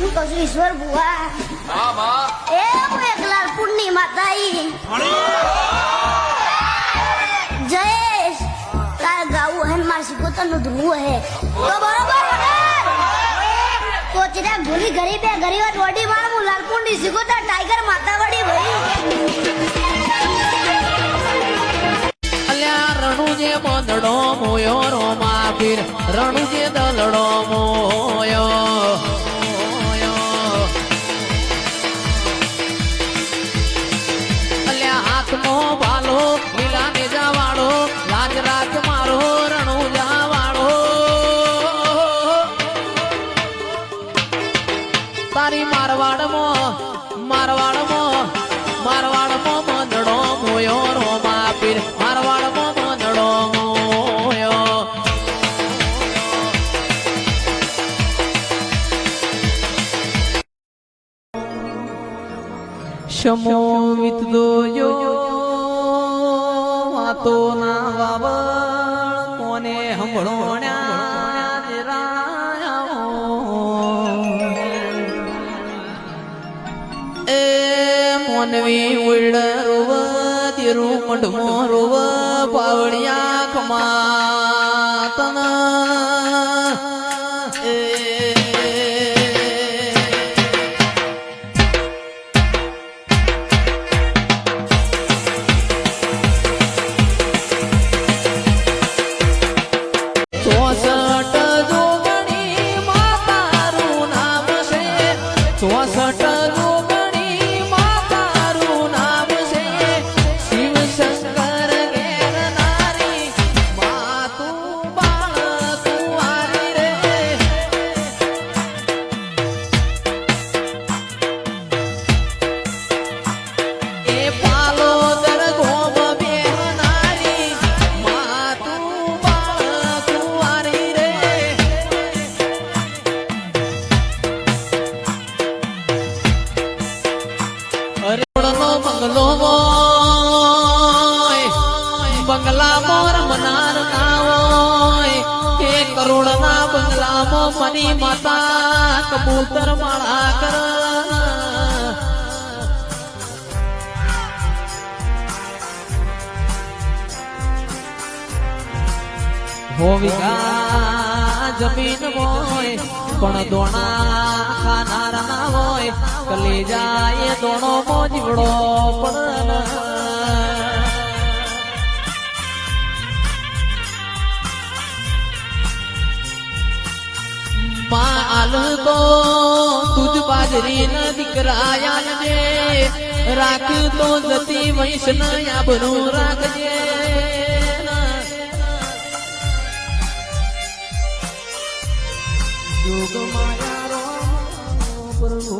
કહું છું ઈશ્વર ભુવા. હા માં એ હું એકલાલ પુણ્ય માતા ઈ જયેશ તાર ગાવું હે માર શીખોતરનું ધૂવું હે. તો બરોબર કોચરા ભૂલી ગરીબ હે ગરીબ દોડી માર હું લાલપુંડી શીખોતર ટાઈગર માતા વડી ભાઈ. અલ્યા રણુજે બંધડો મોયો રોમા પીર રણુજે દલડો તારી મારવાડમાં મારવાડમાં મારવાડમાં મંદડો મોયો, રોમા પીર. મારવાડમાં મંદડો મોયો. શમો વિતદો જો વાતો ના વાવળ કોને હંભળોણ્યા એ મોનવી ઉડ રોવ મોરવા પાવડિયા બંગલા મોર મનાર ના હોય એ કરોડના બંગલામાં મની માતા, કબૂતર માળા કર. હોવિકા જમીન હોય, પણ દોણા ખાનાર ના હોય. કલેજા એ દોણો મોજીવડો પણ તો તુજ બાજરી ન દીકરાયા જે રાખ તો જતી વૈષ્ણયા બનું રાખજે. જોગ માયા પ્રભુ